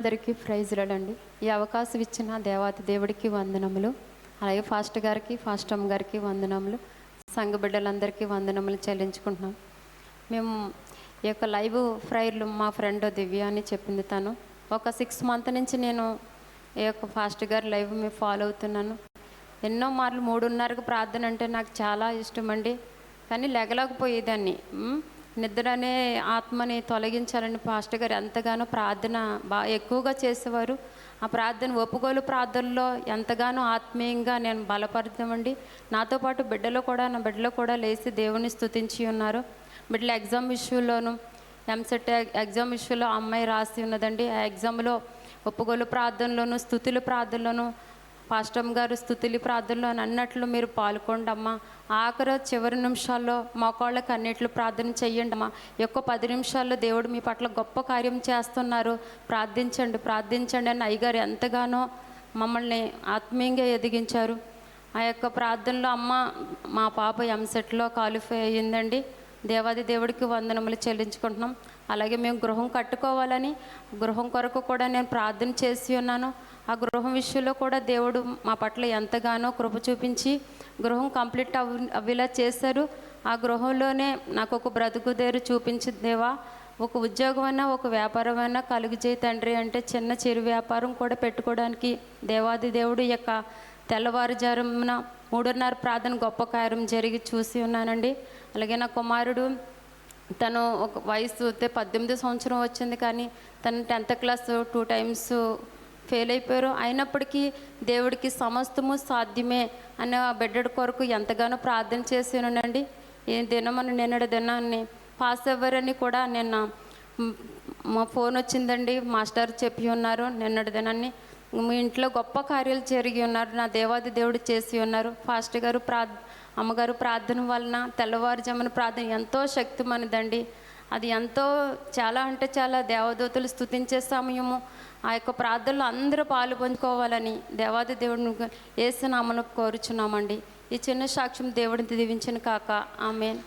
అందరికీ ప్రైజ్ అండి ఈ అవకాశం ఇచ్చిన దేవాతి దేవుడికి వందనములు. అలాగే ఫాస్ట్ గారికి ఫాస్ట్ అమ్మ గారికి వందనములు. సంఘ బిడ్డలందరికీ వందనములు చెల్లించుకుంటున్నాం. మేము ఈ యొక్క లైవ్ ఫ్రైర్లు మా ఫ్రెండ్ దివ్య అని చెప్పింది తను. ఒక సిక్స్ మంత్ నుంచి నేను ఈ యొక్క ఫాస్ట్ గారి లైవ్ మేము ఫాలో అవుతున్నాను. ఎన్నో మార్లు మూడున్నరకు ప్రార్థన అంటే నాకు చాలా ఇష్టం అండి కానీ లెగలేకపోయేదాన్ని. నిద్ర అనే ఆత్మని తొలగించాలని పాస్టర్ గారు ఎంతగానో ప్రార్థన బాగా ఎక్కువగా చేసేవారు. ఆ ప్రార్థన ఒప్పుకోలు ప్రార్థనలో ఎంతగానో ఆత్మీయంగా నేను బలపడతామండి. నాతో పాటు బిడ్డలో కూడా నా బిడ్డలో కూడా లేచి దేవుని స్థుతించి ఉన్నారు. బిడ్డల ఎగ్జామ్ ఇష్యూలోను ఎంసెట్ ఎగ్జామ్ ఇష్యూలో అమ్మాయి రాసి ఉన్నదండి. ఆ ఎగ్జామ్లో ఒప్పుగోలు ప్రార్థనలోను స్థుతుల ప్రార్థనలోను పాస్టమ్ గారు స్థుతులు ప్రార్థనలో అని అన్నట్లు మీరు పాల్గొండి అమ్మా ఆఖరి చివరి నిమిషాల్లో మోకాళ్ళకి అన్నిట్లు ప్రార్థన చెయ్యండి అమ్మా ఎక్కువ పది నిమిషాల్లో దేవుడు మీ పట్ల గొప్ప కార్యం చేస్తున్నారు. ప్రార్థించండి ప్రార్థించండి అని అయ్యగారు ఎంతగానో మమ్మల్ని ఆత్మీయంగా ఎదిగించారు. ఆ యొక్క ప్రార్థనలో అమ్మ మా పాప ఎంసెట్లో క్వాలిఫై అయ్యిందండి. దేవాది దేవుడికి వందనములు చెల్లించుకుంటున్నాం. అలాగే మేము గృహం కట్టుకోవాలని గృహం కొరకు కూడా నేను ప్రార్థన చేసి ఉన్నాను. ఆ గృహం విషయంలో కూడా దేవుడు మా పట్ల ఎంతగానో కృప చూపించి గృహం కంప్లీట్ అవ్ అవ్వేలా చేశారు. ఆ గృహంలోనే నాకు ఒక బ్రతుకుదేరు చూపించి దేవా ఒక ఉద్యోగం అయినా ఒక వ్యాపారం అయినా కలుగు చేయి తండ్రి అంటే చిన్న చిరు వ్యాపారం కూడా పెట్టుకోవడానికి దేవాది దేవుడు యొక్క తెల్లవారుజామున మూడున్నర ప్రార్థన గొప్ప కార్యం జరిగి చూసి ఉన్నానండి. అలాగే నా కుమారుడు తను ఒక వయసు అయితే పద్దెనిమిది సంవత్సరం వచ్చింది కానీ తను tenth class two times fail అయిపోయారు. అయినప్పటికీ దేవుడికి సమస్తము సాధ్యమే అనే ఆ బిడ్డడి కొరకు ఎంతగానో ప్రార్థన చేసి ఉన్నానండి. ఈ దినమని నిన్నటి దినాన్ని పాస్ అవ్వరని కూడా నిన్న మా ఫోన్ వచ్చిందండి. మాస్టర్ చెప్పి ఉన్నారు నిన్నటి దినాన్ని. మీ ఇంట్లో గొప్ప కార్యాలు జరిగి ఉన్నారు నా దేవాది దేవుడు చేసి ఉన్నారు. ఫాస్ట్ గారు ప్రా అమ్మగారు ప్రార్థన వలన తెల్లవారుజామున ప్రార్థన ఎంతో శక్తిమనిదండి. అది ఎంతో చాలా అంటే చాలా దేవదూతలు స్థుతించే సమయము. ఆ యొక్క ప్రార్థనలో అందరూ పాలు పంచుకోవాలని దేవాది దేవుడిని ఏసునామను కోరుచున్నామండి. ఈ చిన్న సాక్ష్యం దేవుడిని దీవించిన కాక. ఆమెన్.